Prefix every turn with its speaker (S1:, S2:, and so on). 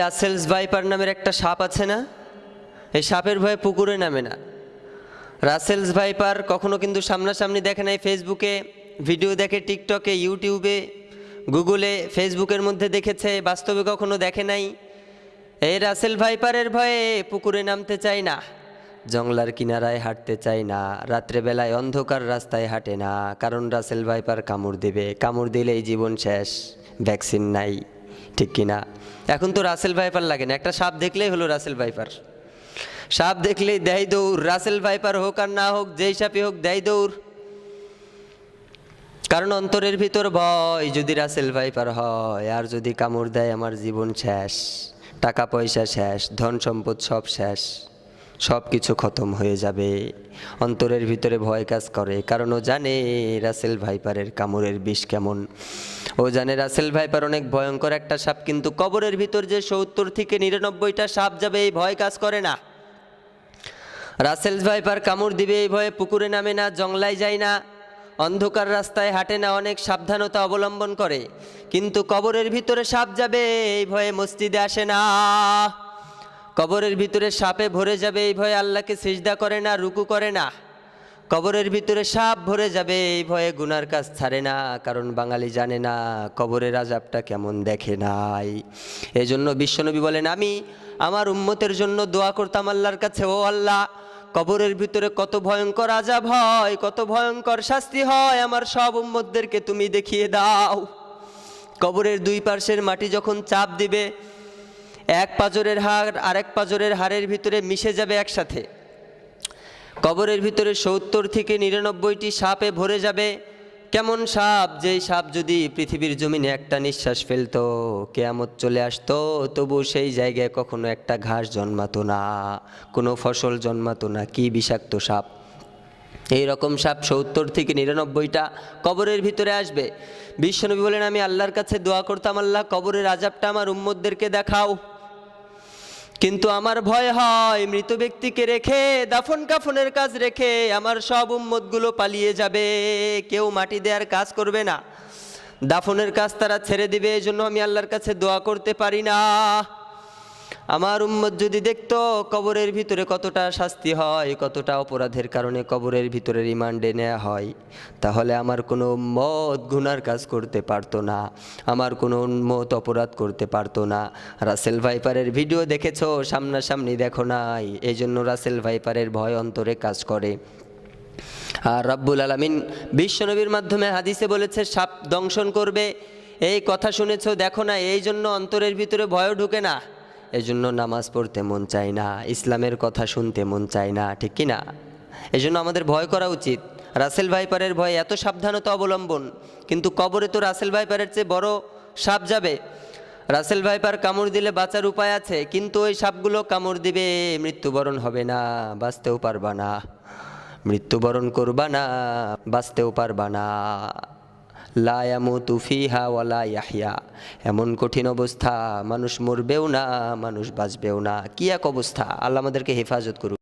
S1: Russell's viper নামের একটা সাপ আছে না? এই সাপের ভয়ে পুকুরে নামে না। রাসেলস ভাইপার কখনো কিন্তু সামনাসামনি দেখে নাই, ফেসবুকে ভিডিও দেখে, টিকটকে, ইউটিউবে, গুগলে, ফেসবুকের মধ্যে দেখেছে, বাস্তবে কখনো দেখে নাই। এই রাসেল ভাইপারের ভয়ে পুকুরে নামতে চায় না জংলার কিনারায় হাঁটতে চায় না, রাত্রেবেলায় অন্ধকার রাস্তায় হাঁটে না, কারণ রাসেল ভাইপার কামড় দেবে। কামড় দিলেই জীবন শেষ, ভ্যাকসিন নাই। ঠিক কিনা? এখন তো রাসেল ভাইপার লাগে না। একটা সাপ দেখলেই হলো রাসেল ভাইপার। সাপ দেখলেই দেয় দৌড়। রাসেল ভাইপার হোক আর না হোক, যেই সাপই হোক দেয় দৌড়। কারণ অন্তরের ভিতর ভয় যদি রাসেল ভাইপার হয়, আর যদি কামড় দেয় আমার জীবন শেষ, টাকা পয়সা শেষ, ধন সম্পদ সব শেষ। সব কিছু খতম হয়ে যাবে। অন্তরের ভিতরে ভয় কাজ করে, কারণ ও জানে রাসেল ভাইপারের কামড়ের বিষ কেমন। ও জানে রাসেল ভাইপার অনেক ভয়ঙ্কর একটা সাপ, কিন্তু কবরের ভিতর যে সত্তর থেকে নিরানব্বইটা সাপ যাবে, এই ভয় কাজ করে না। রাসেল ভাইপার কামড় দিবে, এই ভয়ে পুকুরে নামে না, জংলায় যায় না। অন্ধকার রাস্তায় হাঁটে না, অনেক সাবধানতা অবলম্বন করে। কিন্তু কবরের ভিতরে সাপ যাবে, এই ভয়ে মসজিদে আসে না। কবরের ভিতরে সাপে ভরে যাবে এই ভয়ে আল্লাহকে সিজদা করে না, রুকু করে না। কবরের ভিতরে সাপ ভরে যাবে এই ভয়ে গুনার কাজ ছাড়ে না, কারণ বাঙালি জানে না কবরের আজাবটা কেমন দেখে নাই। এই জন্য বিশ্বনবী বলেন, আমি আমার উম্মতের জন্য দোয়া করতাম আল্লাহর কাছে, ও আল্লাহ, কবরের ভিতরে কত ভয়ঙ্কর আজাব হয়, কত ভয়ঙ্কর শাস্তি হয়, আমার সব উম্মতদেরকে তুমি দেখিয়ে দাও। কবরের দুই পার্শ্বের মাটি যখন চাপ দিবে এক পাজরের হাড়, আরেক পাজরের হাড়ের ভিতরে মিশে যাবে একসাথে। কবরের ভিতরে সত্তর থেকে নিরানব্বইটি সাপে ভরে যাবে। কেমন সাপ? যেই সাপ যদি পৃথিবীর জমিনে একটা নিঃশ্বাস ফেলতো, কেয়ামত চলে আসতো তবু সেই জায়গায় কখনো একটা ঘাস জন্মাতো না, কোনো ফসল জন্মাতো না। কি বিষাক্ত সাপ? এই রকম সাপ সত্তর থেকে নিরানব্বইটা কবরের ভিতরে আসবে। বিশ্বনবী বলেন, আমি আল্লাহর কাছে দোয়া করতাম, আল্লাহ, কবরের আজাবটা আমার উম্মতদেরকে দেখাও। কিন্তু আমার ভয় হয়, মৃত ব্যক্তিকে রেখে, দাফন কাফনের কাজ রেখে আমার সব উম্মতগুলো পালিয়ে যাবে। কেউ মাটি দেওয়ার কাজ করবে না। দাফনের কাজ তারা ছেড়ে দিবে এই জন্য আমি আল্লাহর কাছে দোয়া করতে পারি না। আমার উম্মত যদি দেখতো কবরের ভিতরে কতটা শাস্তি হয়, কতটা অপরাধের কারণে কবরের ভিতরে রিমান্ডে নেওয়া হয়, তাহলে আমার কোনো উম্মত গুনার কাজ করতে পারতো না, আমার কোনো উন্মত অপরাধ করতে পারতো না। রাসেল ভাইপারের ভিডিও দেখেছ? সামনাসামনি দেখো নাই। এই জন্য রাসেল ভাইপারের ভয় অন্তরে কাজ করে। আর রব্বুল আলমিন বিশ্বনবীর মাধ্যমে হাদিসে বলেছে, সাপ দংশন করবে। এই কথা শুনেছো, দেখো না এই জন্য অন্তরের ভিতরে ভয়ও ঢুকে না। এই জন্য নামাজ পড়তে মন চায় না, ইসলামের কথা শুনতে মন চায় না, ঠিক কি না? এই জন্য আমাদের ভয় করা উচিত। রাসেল ভাইপারের ভয় এত সাবধানতা অবলম্বন, কিন্তু কবরে তো রাসেল ভাইপারের চেয়ে বড় সাপ যাবে। রাসেল ভাইপার কামড় দিলে বাঁচার উপায় আছে, কিন্তু ওই সাপগুলো কামড় দিবে, মৃত্যুবরণ হবে না, বাঁচতেও পারবা না। মৃত্যুবরণ করবা না, বাঁচতেও পারবা না। লায়ামু ফিহা ওয়ালা ইয়াহিয়া এমন কঠিন অবস্থা, মানুষ মরবেও না, মানুষ বাঁচবেও না। কি এক অবস্থা? আল্লাহ আমাদেরকে হেফাজত করুক।